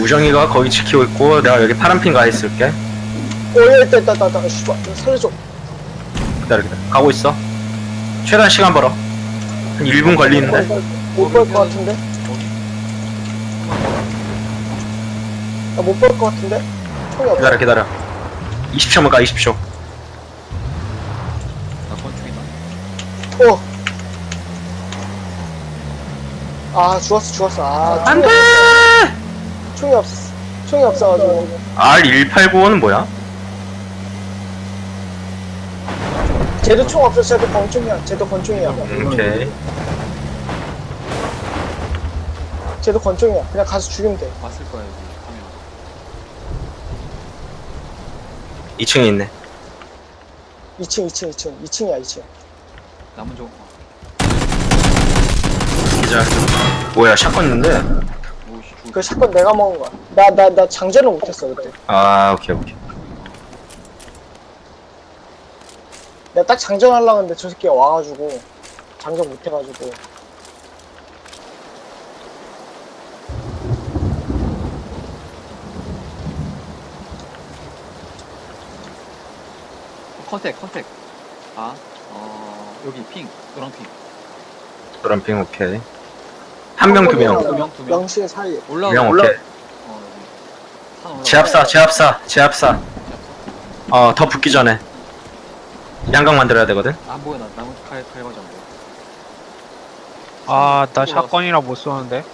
우정이가 거기 지키고 있고 내가 여기 파란핀 가 있을게 오, 야, 있다, 있다, 있다, 있다. 씨발, 살려줘. 기다려 기다려 가고 있어 최대한 시간 벌어 한 1분 걸리는데 못볼 것 같은데? 나못볼것 같은데? 총이 없어. 기다려 기다려 20초만 가 20초 나 건축이다. 어. 아, 죽었어, 죽었어. 아, 안돼. 총이 없어. 총이 없어가지고. R1895는 뭐야? 쟤도 총 없어, 쟤도 권총이야. 쟤도 권총이야. 오케이 쟤도 권총이야. 그냥 가서 죽이면 돼. 봤을 거야 여기 카메라. 2층에 있네 2층, 2층, 2층. 2층이야, 2층. 남은 쪽. 기절 뭐야 오씨 죽. 그 사건 내가 먹은 거야. 나, 나, 나 장전을 못했어, 그때. 아 오케이 오케이 내가 딱 장전하려고 했는데 저 새끼가 와가지고. 장전 못해가지고. 컨택 컨택. 아, 어 여기 핑 노랑 핑. 노란 핑 오케이 한 명 두명 두 명, 두 명. 명실 사이에. 올라가. 명 올라. 오케이 어 여기. 산 올라. 제압사 제압사 제압사 어 더 붙기 전에 양각 만들어야 되거든 안 보여 나 나무 칼 칼과지 안 보여. 아, 나 샷건이라 못 쏘는데.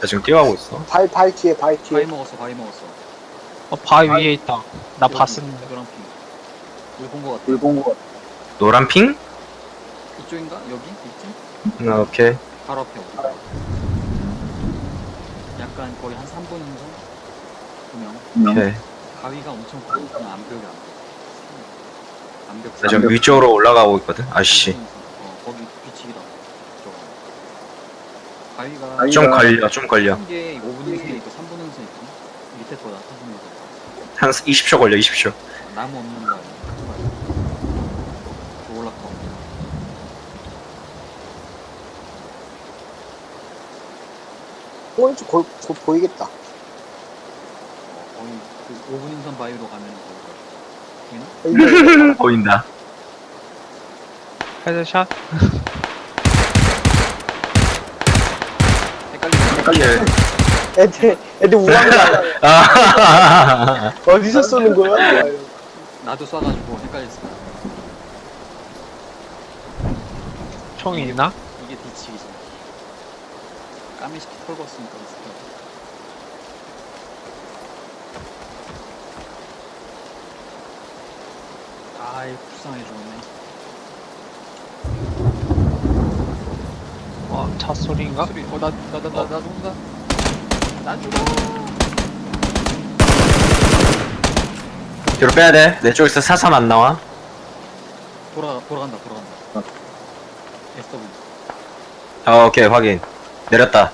나 지금 뛰어가고 있어 바위, 바위 뒤에, 바위 뒤에. 바위 먹었어 바위 먹었어. 어, 바위 위에 있다. 나 여기, 봤었는데. 노랑 핑. 우리 본거 같아. 물본 거. 노란 핑? 이쪽인가? 여기? 이쯤? 음, 오케이 바로 앞에 우리. 약간 거의 한 3분 정도? 두 명. 오케이 가위가 엄청 커. 암벽이 안 돼. 암벽. 나 지금 위쪽으로 올라가고 있거든 아씨 어, 거기 뒤치기다. 저거. 가위가 좀 걸려 좀 걸려 한개 5분 능선에 있고 3분 능선에 있고 밑에 3분 능선. 한 20초 걸려 20초 나무 없는 거 아니야? 큰 거야. 저 올라가. 오른쪽 곧, 곧 보이겠다. 어, 거의 그 5분 능선 바위로 가면 보이나? 여기 보인다 헤드샷? 헷갈리네. 오케이 애들, 애들 우왕좌왕. 아 어디서 쏘는 거야? 나도 쏴가지고 헷갈렸어. 총이 있나? 이게 뒤치기잖아. 까미시키 털고 왔으니까. 아이 불쌍해 죽었네. 어, 차 소리인가? 소리 어나 나 나 나 나 죽는다. 나 죽어. 뒤로 빼야 돼 내 쪽에서 사선 안 나와 돌아 돌아간다 돌아간다. SW. 아 오케이 확인 내렸다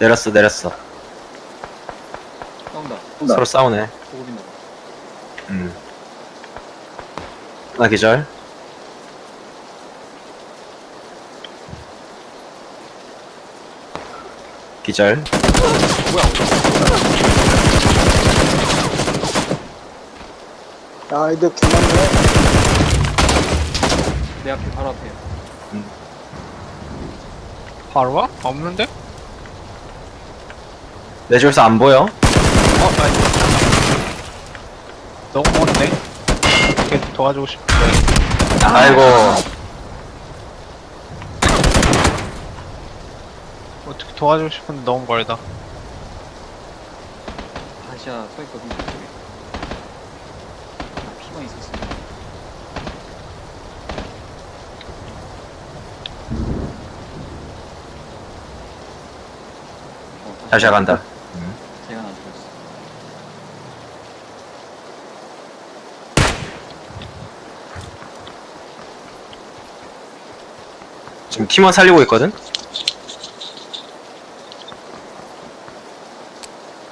내렸어 내렸어 싸운다. 서로 싸우네 음. 하나 기절 기절 야, 애들 개많네. 내 앞에 바로 앞에. 바로 와? 없는데? 내 쪽에서 안 보여 어, 나이스. 너무 먼데? 어떻게 도와주고 싶은데. 아이고 어떻게 도와주고 싶은데 너무 멀다. 다시야 서 있거든 저쪽에. 나 피만 있었어. 어, 다시 간다 나 죽였어. 지금 팀원 살리고 있거든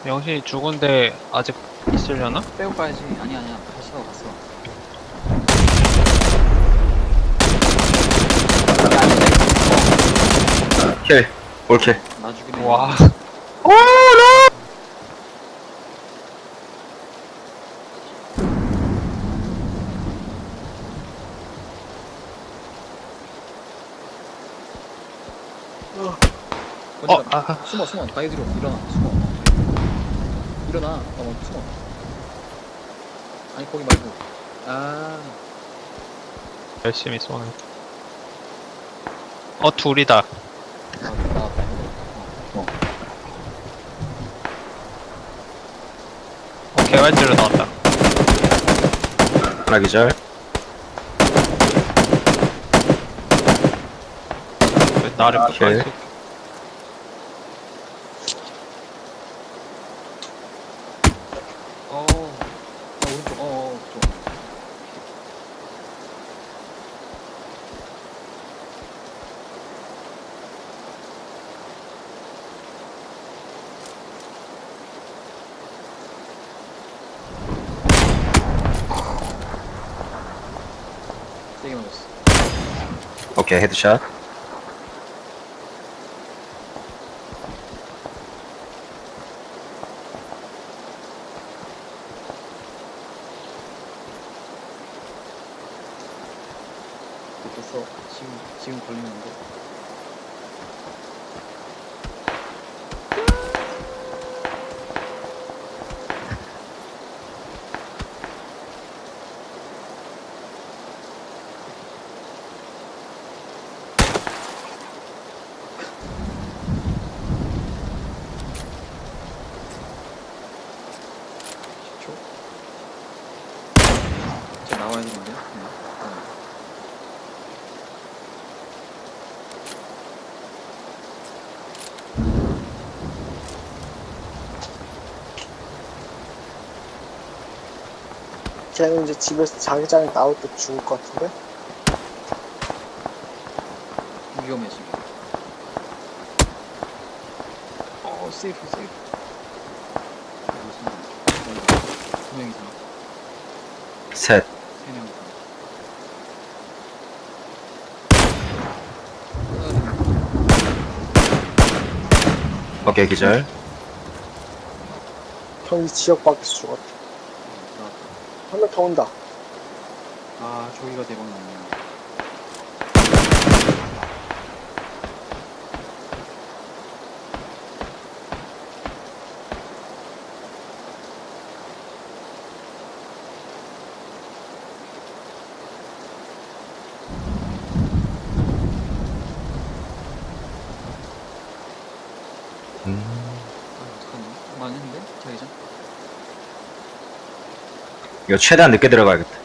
영신이 죽은데 아직 있으려나? 빼고 가야지. 아니 아니야. 다시 가고 갔어. 킬 올킬 나 죽이네. 와, 오, 어, 어디가? 아, 숨어 숨어 바위 뒤로 일어나 숨어 일어나 어 숨어 아니 거기 말고 아 열심히 쏘네. 어, 둘이다. 나, 나왔다 어, 어. 어, 개발지로 나왔다. 하나 기절. 왜 나를 오케이. 쏘 어, 나 오른쪽, 어, 어, 쪽. 세게 맞았어. 오케이, 헤드샷. 됐어. 지금, 지금 걸리는데. 나와야 되는데. 응. 어. 쟤는 이제 집에서 자기장에 나올 때 죽을 것 같은데? 위험해 지금. 어 세이프 세이프. 두명 이상, 셋. 세명 이상. 오케이, 기절. 경기 지역 밖에서 죽었다. 한명 더 온다. 아 저기가 대박 났네. 음, 아 어떡하냐? 망했는데 자기장? 이거 최대한 늦게 들어가야겠다.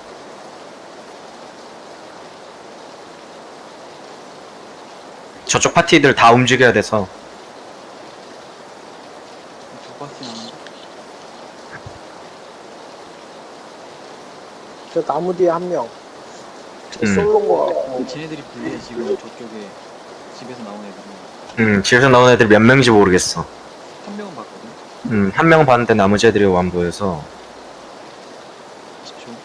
저쪽 파티들 다 움직여야 돼서. 두 바퀴 나는데. 저 나무 뒤에 한 명. 쟤 음. 솔로인 거 같고. 쟤네들이 불리해 지금 저쪽에 집에서 나온 애들이 음, 집에서 나온 애들 몇 명인지 모르겠어. 한 명은 봤거든. 음, 한 명 봤는데 나머지 애들이 안 보여서. 10초.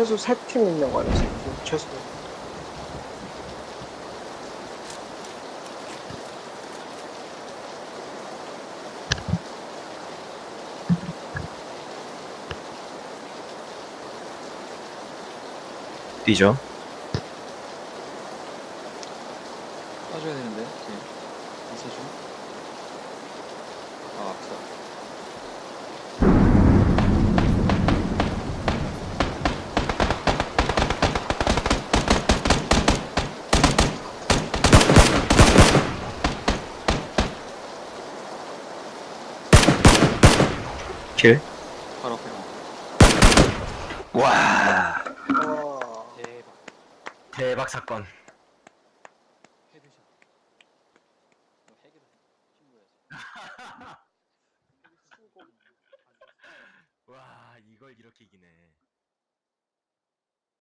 최소 세팀 있는 거 아니야, 팀. 최소. 뛰죠. 빠져야 되는데. 쟤. 있어줘. 아 아프다. 킬. 바로 앞에 가. 와. 와. 대박. 대박 사건.